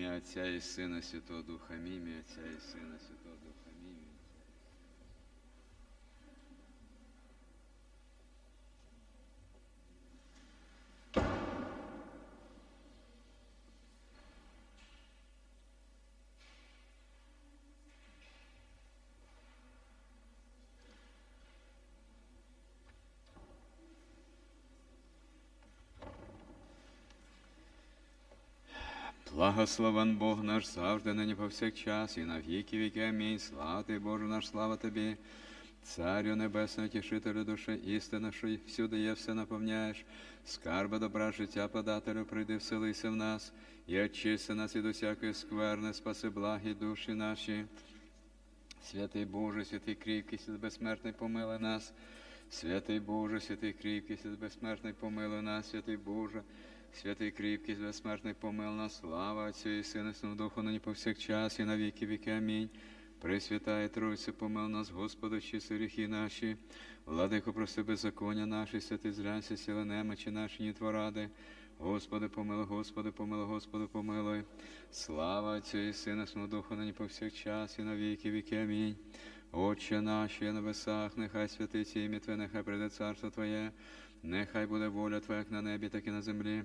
Ім'я Отця і Сина Святого Духа, Амінь. Ім'я Отця і Сина Святого Духа, Амінь. Благословен Бог наш завжди, нині повсякчас, і на віки віки. Амінь. Слава Ти, Боже наш, слава Тобі. Царю небесного, тішителю душі, істина, що всюди є, все наповняєш. Скарби добра життя подателю, прийди, вселися в нас, і очисти нас від усякої скверни, спаси благі душі наші. Святий Боже, святий кріпкий, святий безсмертний, помилуй нас. Святий Боже, святий кріпкий, святий безсмертний, помилуй нас, святий Боже, святий кріпкий, безсмертний, помилуй нас. Слава Отцю і Сину, Святому Духу, нині повсякчас, і на віки віки. Амінь. Пресвятає Тройце, помил нас, Господи, чисти гріхи наші, владико, прости беззаконня наші, святий зрянся, сіли немочі наші, ні творади. Господи, помилуй, Господи, помилуй, Господи, помилуй. Слава Отцю і Сину, і Святому Духу, нині повсякчас, і на віки віки. Амінь. Отче наш, є на небесах, нехай святиться ім'я Твоє, нехай прийде царство Твоє, нехай буде воля Твоя, як на небі, так і на землі.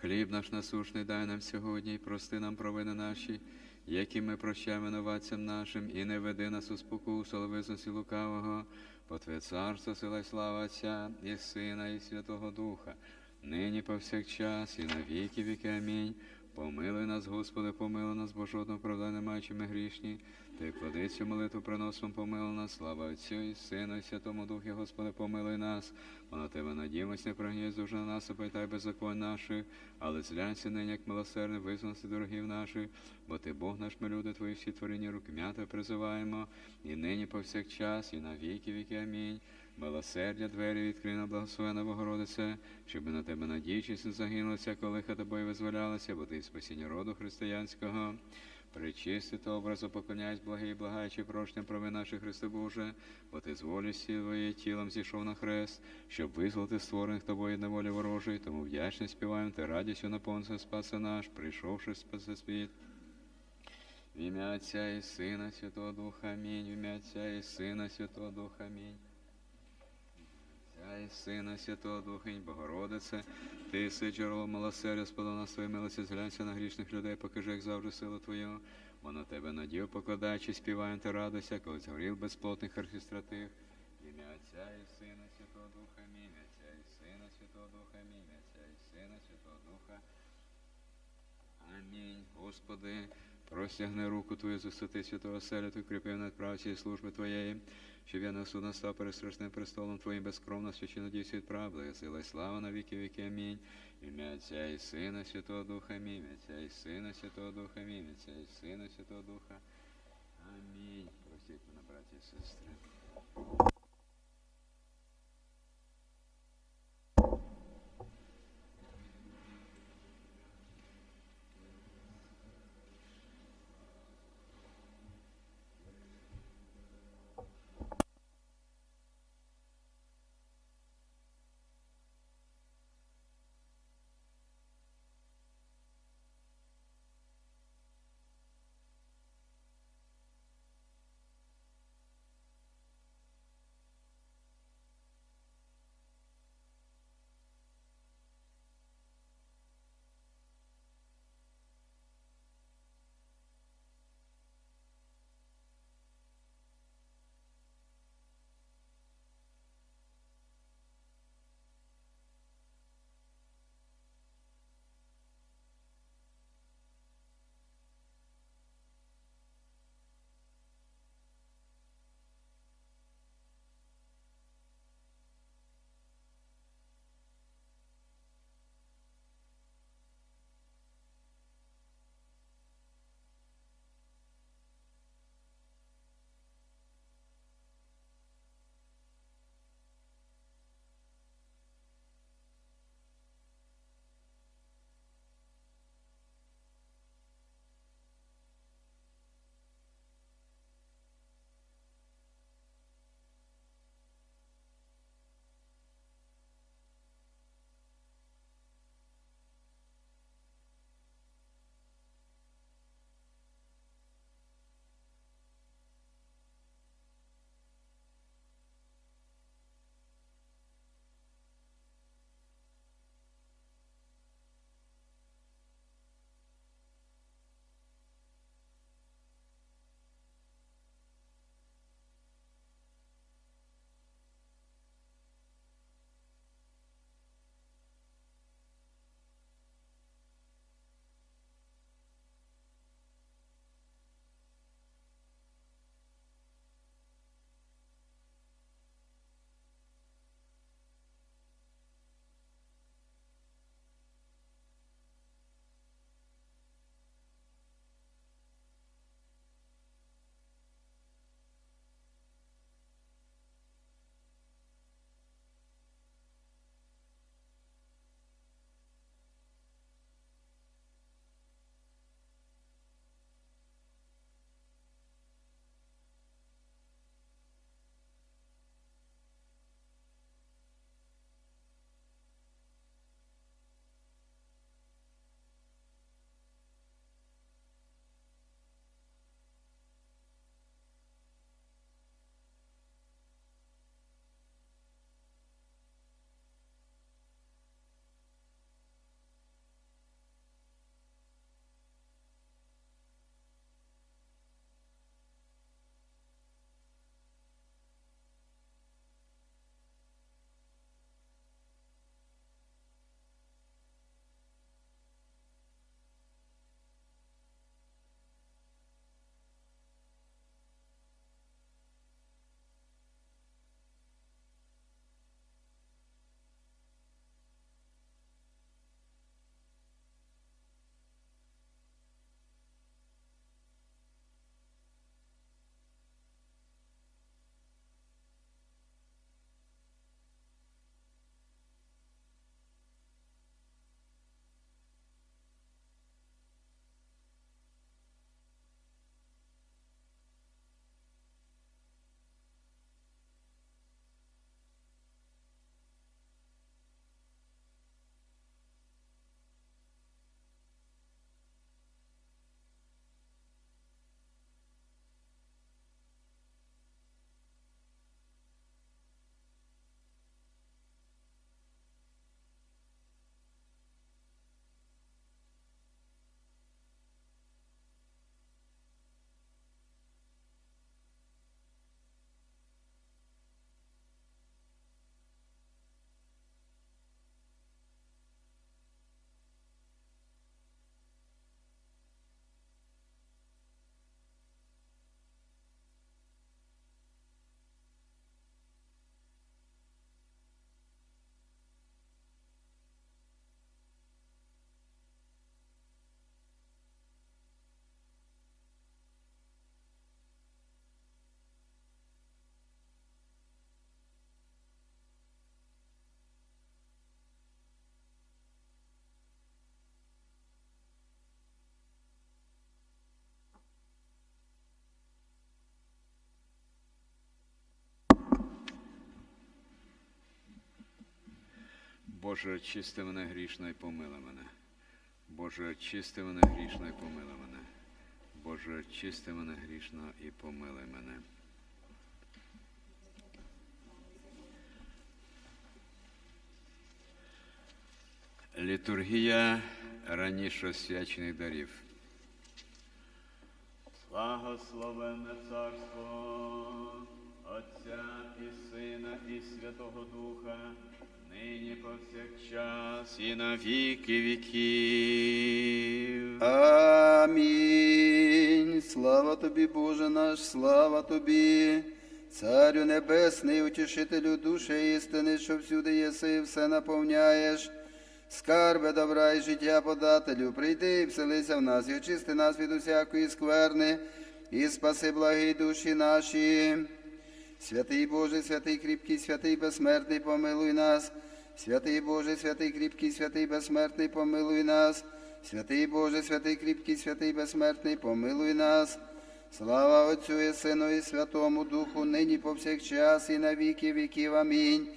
Хліб наш насушний дай нам сьогодні, і прости нам провини наші, які ми прощаємо новацям нашим, і не веди нас у спокусу, але визнусі лукавого, бо Твоє царство, сила й слава Отця, і Сина, і Святого Духа, нині повсякчас, і на віки віки. Амінь. Помилуй нас, Господи, помилуй нас, бо жодного права не маючи ми грішні. Ти клади цю молитву приносом, помилуй нас, слава Отцю і Сину, і Святому Духі, Господи, помилуй нас. Бо на Тебе надіємось, не прогнізь дуже на нас, опитай беззаконь наших, але зглянься нині, як милосердний, визволися дорогів наших, бо Ти Бог наш, ми люди Твої, всі творіння рук м'ята призиваємо, і нині повсякчас, і на віки віки. Амінь. Милосердя двері відкрина, благословена Богородице, щоб на тебе надіючись не загинулися, коли тобою визволялися, бо ти спасіння роду християнського. Причистити образу, поклоняйся, благий, благаючи прощення прови наші Христе Боже, бо ти з волі своє тілом зійшов на хрест, щоб визволити створених тобою від неволі ворожої, тому вдячно співаємо ти радістю наповнився спаси наш, прийшовши спаси світ. В ім'я Отця і Сина, Святого Духа, Амінь. В ім'я Отця і Сина, Святого Духа, Амінь. Отця і Сина, Святого Духа, і Богородице, ти єси джерело милосердя, сподо нас милості, зглянься на грішних людей, покажи, як завжди, силу Твою. Бо на тебе надію покладаючи, співаємо ти радуйся, коли згорів безплотних архістратив. Ім'я Отця і Сина, Святого Духа, Амінь. Отця і Сина, Святого Духа, Амінь. Отця і Сина, Святого Духа. Амінь. Господи, простягни руку Твою за святи святого селя, Ти укріпив над праці служби Твоєї, щоб я на суд настав перед страшним престолом Твоїм безкровно священно дійсно від правди, сила і слава на віки віки. Амінь. Ім'я Отця і Сина, Святого Духа, Амінь. Отця і Сина, Святого Духа, Амінь. Отця і Сина, Святого Духа. Амінь. Простіть мене, браті і сестри. Боже, очисти мене грішно і помили мене. Боже, очисти мене грішно і помили мене. Боже, очисти мене грішно і помили мене. Літургія раніше освячених дарів. Благословенне царство Отця і Сина, і Святого Духа, нині повсякчас і на віки віків. Амінь. Слава тобі, Боже наш, слава тобі, Царю Небесний, утішителю душі істини, що всюди єси і все наповняєш. Скарбе добра і життя подателю, прийди і вселися в нас, і очисти нас від усякої скверни, і спаси благі душі наші. Святий Боже, святий кріпкий, святий безсмертний, помилуй нас. Святий Боже, святий кріпкий, святий безсмертний, помилуй нас. Святий Боже, святий кріпкий, святий безсмертний, помилуй нас. Слава Отцю і Сину і Святому Духу, нині повсякчас і на віки віків. Амінь.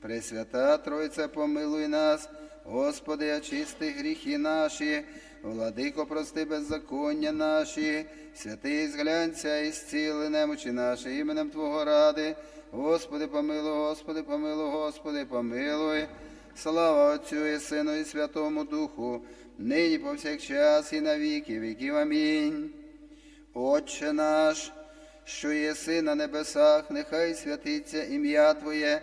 Пресвята Тройця, помилуй нас, Господи, очисти гріхи наші, владико, прости беззаконня наші, святий зглянься і зціли немочі наші іменем Твого ради. Господи, помилуй, Господи, помилуй, Господи, помилуй. Слава Отцю і Сину і Святому Духу, нині повсякчас і на віки віків. Амінь. Отче наш, що єси на небесах, нехай святиться ім'я Твоє,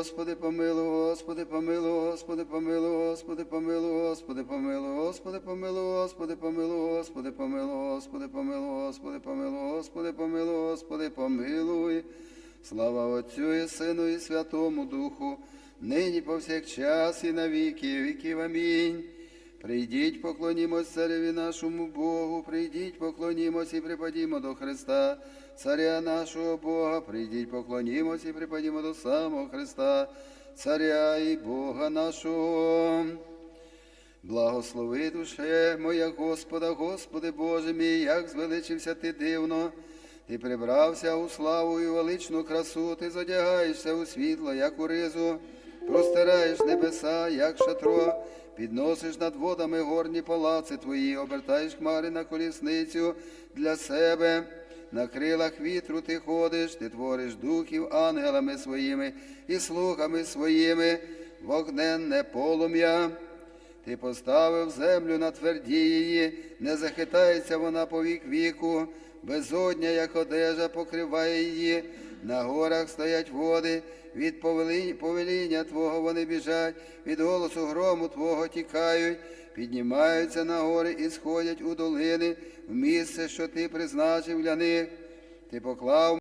Господи, помилуй, Господи, помилуй, Господи, помилуй, Господи, помилуй, Господи, помилуй, Господи, помилуй, Господи, помилуй, Господи, помилуй, Господи, помилуй, Господи, помилуй, Господи, помилуй, Господи, помилуй. Слава Отцю і Сину і Святому Духу, нині повсякчас і на віки віків. Амінь. Прийдіть, поклонімось цареві нашому Богу, прийдіть, поклонімось і припадімо до Христа, царя нашого Бога, прийдіть, поклонімось і припадімо до самого Христа, царя і Бога нашого. Благослови душе моя Господа, Господи Боже мій, як звеличився ти дивно, ти прибрався у славу і величну красу, ти зодягаєшся у світло, як у ризу, простираєш небеса, як шатро, підносиш над водами горні палаци твої, обертаєш хмари на колісницю для себе. На крилах вітру ти ходиш, ти твориш духів ангелами своїми і слухами своїми, вогненне полум'я. Ти поставив землю на тверді її, не захитається вона по вік віку, безодня, як одежа, покриває її, на горах стоять води, від повеління, Твого вони біжать, від голосу грому Твого тікають, піднімаються на гори і сходять у долини, в місце, що ти призначив для них. Ти поклав